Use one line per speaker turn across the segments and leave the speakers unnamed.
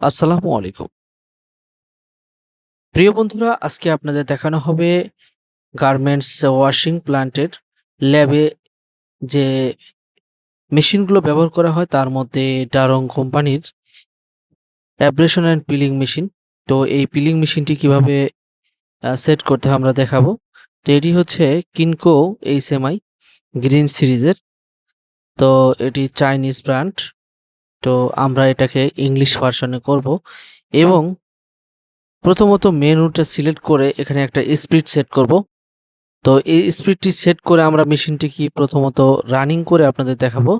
আসসালামু আলাইকুম। প্রিয় বন্ধুরা, আজকে আপনাদের দেখানো হবে গার্মেন্টস ওয়াশিং প্ল্যান্টের ল্যাবে যে মেশিনগুলো ব্যবহার করা হয়, তার মধ্যে ডারং কোম্পানির অ্যাব্রেশন অ্যান্ড পিলিং মেশিন। তো এই পিলিং মেশিনটি কীভাবে সেট করতে হয় আমরা দেখাবো। তো এটি হচ্ছে কিনকো এইচএমআই গ্রিন সিরিজের। তো এটি চাইনিজ ব্র্যান্ড। তো আমরা এটাকে ইংলিশ ভার্সনে করব এবং প্রথমত মেনুটা সিলেক্ট করে এখানে একটা স্পিড সেট করব। তো এই স্পিডটি সেট করে আমরা মেশিনটি কি প্রথমত রানিং করে আপনাদের দেখাবো।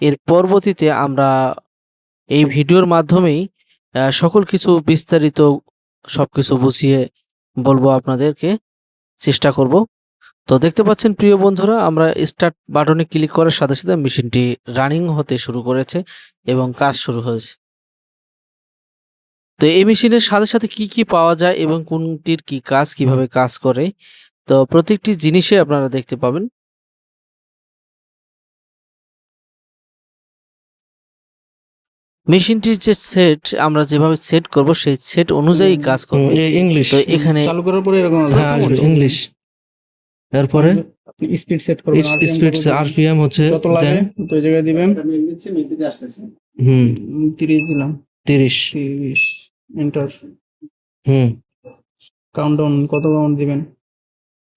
এর পরবর্তীতে আমরা এই ভিডিওর মাধ্যমেই সকল কিছু বিস্তারিত সব কিছু বুঝিয়ে বলব আপনাদেরকে, চেষ্টা করব। তো দেখতে পাচ্ছেন প্রিয় বন্ধুরা আমরা স্টার্ট বাটনে ক্লিক করার সাথে সাথে মেশিনটি রানিং হতে শুরু করেছে এবং কাজ শুরু হয়েছে। তো এই মেশিনের সাথে সাথে কি কি পাওয়া যায় এবং কোনটির কি কাজ কীভাবে কাজ করে তো প্রত্যেকটি জিনিসে আপনারা দেখতে পাবেন। মেশিনটির যে সেট আমরা যেভাবে সেট করব সেই সেট অনুযায়ী কাজ করবে
ইংলিশ
তো এখানে
চালু করার পরে এরকম
হ্যাঁ ইংলিশ এরপরে
স্পিড সেট করবেন
স্পিড আরপিএম হচ্ছে
যত লাগে ওই জায়গায় দিবেন।
হুম।
তিরিশ দিলাম।
তিরিশ।
তিরিশ। এন্টার
হুম।
কাউন্টডাউন কত কাউন্ট দিবেন?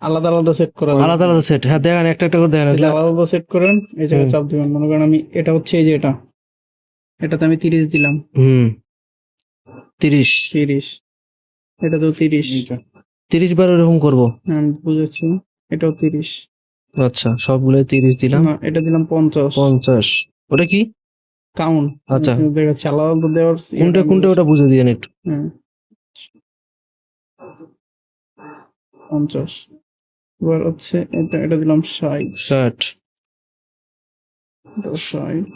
আলাদা আলাদা সেট করা
আলাদা আলাদা সেট হ্যাঁ দেখেন একটা একটা করে দেখেন।
আলাদা আলাদা সেট করেন এই জায়গায় চাপ দিবেন। মনে করেন আমি এটা হচ্ছে এই যে এটা। এটাতে আমি তিরিশ দিলাম।
হুম। তিরিশ।
তিরিশ। তো তিরিশ।
তিরিশ বার এরকম করব।
হ্যাঁ বুঝেছি। এটাও তিরিশ।
আচ্ছা সবগুলো তিরিশ দিলাম।
না, এটা দিলাম পঞ্চাশ।
পঞ্চাশ। ওটা কি?
কাউন্ট।
আচ্ছা।
দেখাচ্ছে আলাদা দেওয়ার
কোনটা কোনটা ওটা বুঝে দিয়ে একটু।
পঞ্চাশ। এবার হচ্ছে এটা এটা দিলাম ষাট।
ষাট।
এটা ষাট।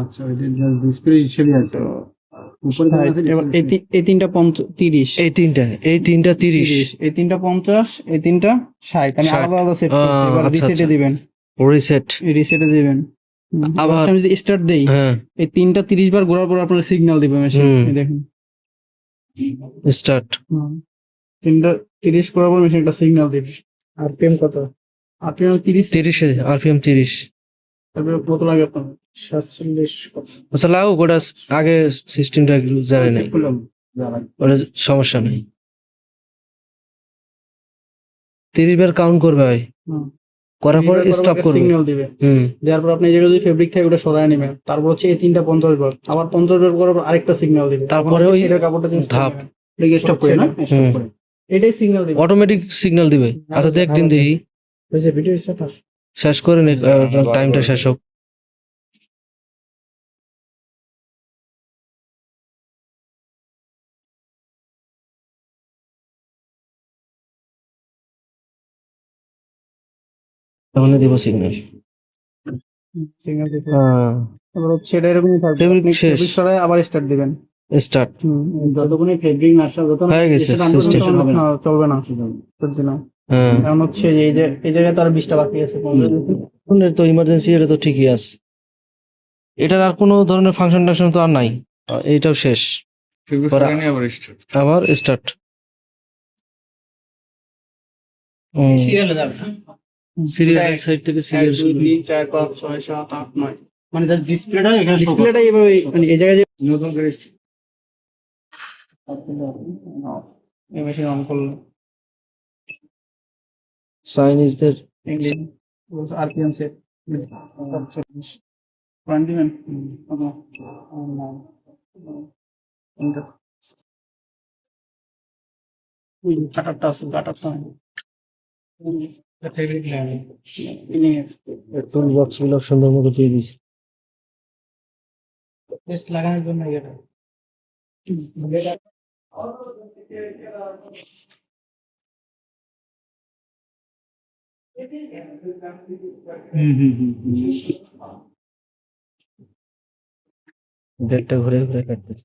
আচ্ছা ওইটা ডিসপ্লে হিসেবে আছে। Display
এই তিনটা পঞ্চ তিরিশ।
এই তিনটা এই তিনটা তিরিশ।
এই তিনটা পঞ্চাশ এই তিনটা ষাট। আমি আলাদা আলাদা সেট
আহ,
করছি এবার
আচ্ছা,
রিসেটে
আচ্ছা।
দিবেন।
রিসেট
রিসেটে দিবেন।
আবার-
আমি যদি স্টার্ট দেই
হ্যাঁ।
এই তিনটা তিরিশ বার ঘোরার পর আপনার সিগন্যাল দিবে মেশিন দেখেন।
স্টার্ট
তিনটা তিরিশ করার পর মেশিন একটা সিগন্যাল দিবে। আরপিএম কত? আরপিএম তিরিশ।
তিরিশ আরপিএম তিরিশ।
তারপরে কত লাগে আপনার?
আচ্ছা লাগুক ওটা আগে সিস্টেমটা একটু জানে নাই।
লাগবে।
ওটা সমস্যা নেই। তিরিশ বার কাউন্ট করবে
হুম।
করার পর স্টপ করবে।
সিগন্যাল দিবে।
হুম।
দেওয়ার পর আপনি যদি ফেব্রিক থাকে ওটা সরায় নেবেন তারপর হচ্ছে এই তিনটা পঞ্চাশ বার। আবার পঞ্চাশ বার করার পর আরেকটা সিগন্যাল দিবে।
তারপরে ওই
কাপড়টা চেঞ্জ
ধাপ।
stop করে না?
এটাই সিগন্যাল দিবে।
অটোমেটিক সিগন্যাল দিবে। আচ্ছা দেখ দিন দেখি।
হয়েছে ভিডিও
শেষ করে নে টাইমটা শেষ হোক। তাহলে দিব সিগন্যাল হ্যাঁ।
হচ্ছে এটা এরকমই থাকবে। আবার স্টার্ট দিবেন।
স্টার্ট
যতক্ষণই fabric না আসে, যতক্ষণ
হয়ে গেছে। সিস্টেম
হবে না।
হ্যাঁ, চলবে না। চলছে না কারণ হচ্ছে এই যে এই জায়গায় তো আর বিশটা বাকি আছে।
তো ইমার্জেন্সি এটা তো ঠিকই আছে। এটার আর কোনো ধরনের ফাংশন টাংশন তো আর নাই। আহ, এইটাও শেষ।
আবার
স্টার্ট
সিরিয়ালে যাবে।
সিরিয়াল সাইড থেকে সিরিয়াল
দুই তিন চার পাঁচ ছয় সাত আট নয়
মানে just display টা এখানে
ডিসপ্লেটা এইভাবে মানে এই জায়গায় যে
নতুন করে start।
এই মেশিন অন করল
চাইনিজদের
আরপিএম সেট পয়েন্ট দিবেন কত? তিনটা। ওই কাটারটা আছে কাটারটা।
টুল বক্সগুলো সুন্দর মতো দিয়ে দিয়েছে।
Paste লাগানোর জন্য এটা
ঘুরে ঘুরে কাটতেছে।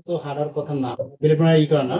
তো হারার কথা না করে ই করে না।